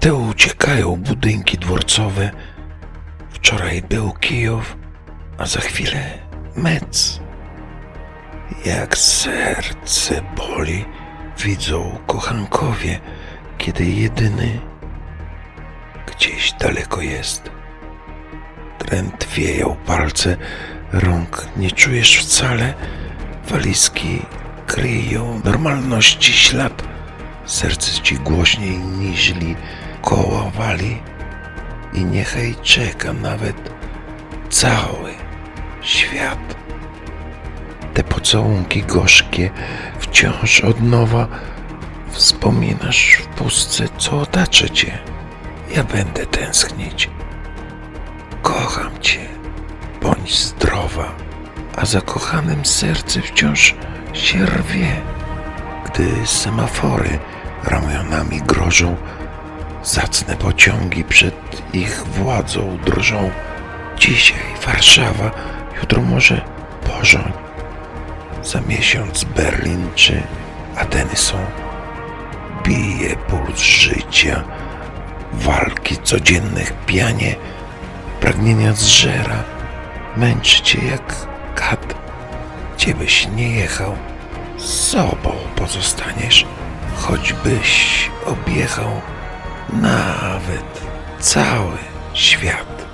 Te uciekają budynki dworcowe. Wczoraj był Kijów, a za chwilę Mec. Jak serce boli, widzą kochankowie, kiedy jedyny gdzieś daleko jest. Drętwieją palce, rąk nie czujesz wcale, walizki kryją normalności ślad, serce ci głośniej niźli koła wali i niechaj czeka nawet cały świat. Te pocałunki gorzkie wciąż od nowa wspominasz w pustce, co otacza cię. Ja będę tęsknić. Kocham cię, bądź zdrowa, a zakochanym serce wciąż się rwie, gdy semafory ramionami grożą, zacne pociągi przed ich władzą drżą. Dzisiaj Warszawa, jutro może Pożoń, za miesiąc Berlin czy Ateny są. Bije puls życia, walki codziennych pianie, pragnienia zżera, męczy cię jak kat. Gdziebyś nie jechał, z sobą pozostaniesz, choćbyś objechał nawet cały świat.